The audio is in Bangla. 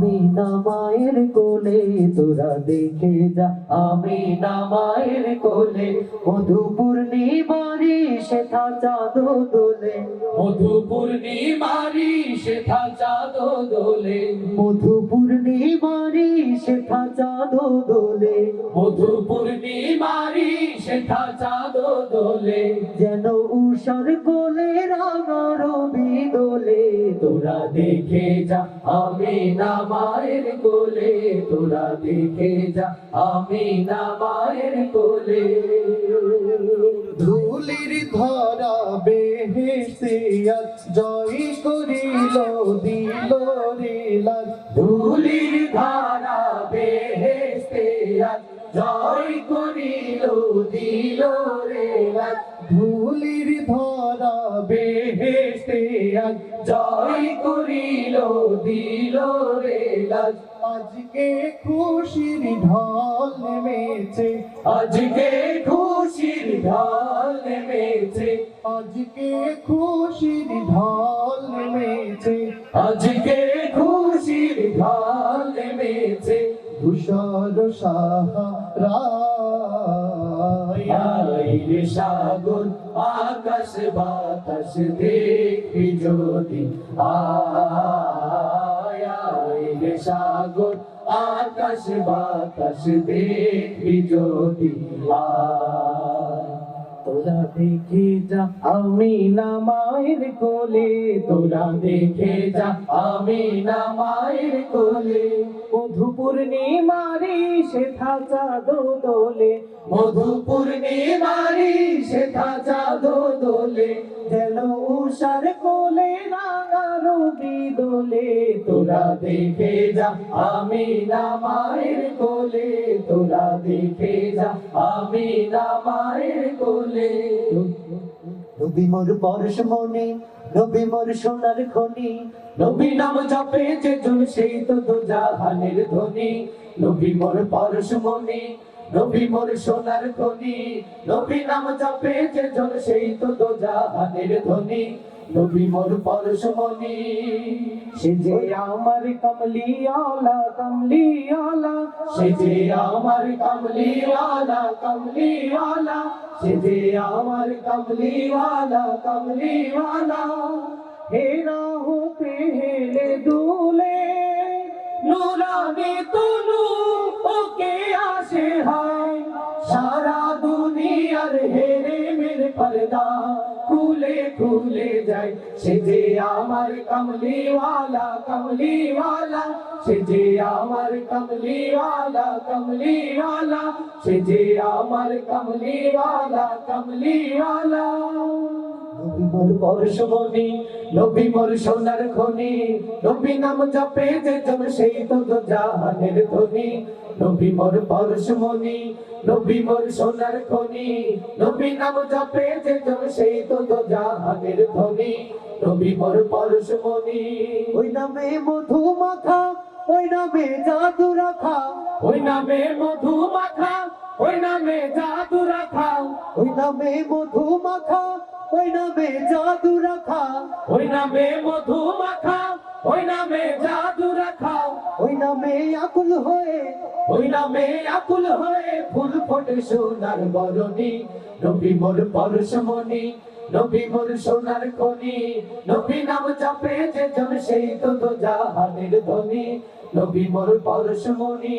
আমি না মায়ের কোলে তোরা দেখে যা। আমি না মায়ের কোলে মধু পূর্ণিমারি শেখা চাঁদ দোলে মধু পূর্ণিমারি শেখা চাঁদ দোলে মধু পূর্ণিমারি শেখা চাঁদ দোলে মধু পূর্ণিমারি শেখা চাঁদ দোলে যেন উষার কোলে রাঙা রবি দোলে। তোরা দেখে যা আমি না মায়ের কোলে তোরা দেখে যা আমি না মায়ের কোলে। ধুলির ধরা বেহেসিয়াত জয় করিল দিল রে লাল। ধুলির ধারা বেহেস্তে আজ জয় করিল দিল রে ধুলির ধরা আজ জয় করিল দিল রে লাল আজকে খুশির ঢল নেমেছে। আজকে খুশির ঢাল নেমেছে। আজকে খুশির ঢল নেমেছে। আজকে খুশির ঢাল নেমেছে। ধূসর সাহারা সাগর আকাশ বাতাস দেখবি যদি। আইরে সাগর আকাশ বাতাস দেখবি যদি। আয় তোরা দেখে যা, আমি না মায়ের কোলে। তোরা দেখে যা, আমি না মায়ের কোলে। মধু পূর্ণিমারি শেখা চাঁদ দোলে মধু পূর্ণিমারি শেখা চাঁদ দোলে যেন উষার কোলে দোলে তোরা দেখে যা। আমি না মায়ের কোলে তোরা দেখে যা। আমি না মায়ের কোলে। নবী মোর পরশ মনে নবী মোর সোনার খনি। নবী নাম জপে যে জন সেই তো দো জাহানের ধ্বনি। নবী মোর পরশমণি নবী মোর সোনার খনি। নবী নাম জপে যে জন সেই তো দো জাহানের ধ্বনি। নবী মোর পরশমণি সে যে আমার কমলিয়ালা কমলিয়ালা সে যে আমার কমলিওয়ালা কমলিওয়ালা। সে যে আমার কমলিওয়ালা কমলিওয়ালা। হেরা হতে হেলে দুলে, নুরানি তুলু ওকে পর্দা খুলে খুলে যায়। সে যে আমার কমলিওয়ালা কমলিওয়ালা। সে যে আমার কমলিওয়ালা কমলিওয়ালা। সে যে আমার কমলিওয়ালা কমলিওয়ালা। মোর পরশমণি নবী মোর সোনার খনি নবী নাম জপে যে জন সেই তো জাহানের ধ্বনি নবী মোর পরশমণি নবী মোর সোনার খনি নবী নাম জপে যে জন সেই তো জাহানের ধ্বনি নবী মোর পরশমণি ওই নামে মধু মাখা ওই নামে জাদু রাখা। ওই নামে মধু মাখা ওই নামে জাদু রাখা। ওই নামে মধু মাখা ওই নামে জাদু রাখা। ওই নামে মধু মাখা। ওই নামে জাদু রাখা। ওই নামে আকুল হয়ে। ওই নামে আকুল হয়ে ফুল ফোটে সোনার বরণী। নবী মোর পরশমণি নবী মোর সোনার খনি। নবী নাম চাপে যে জন সেই তো তো জাহানের ধ্বনি নবী মোর পরশমণি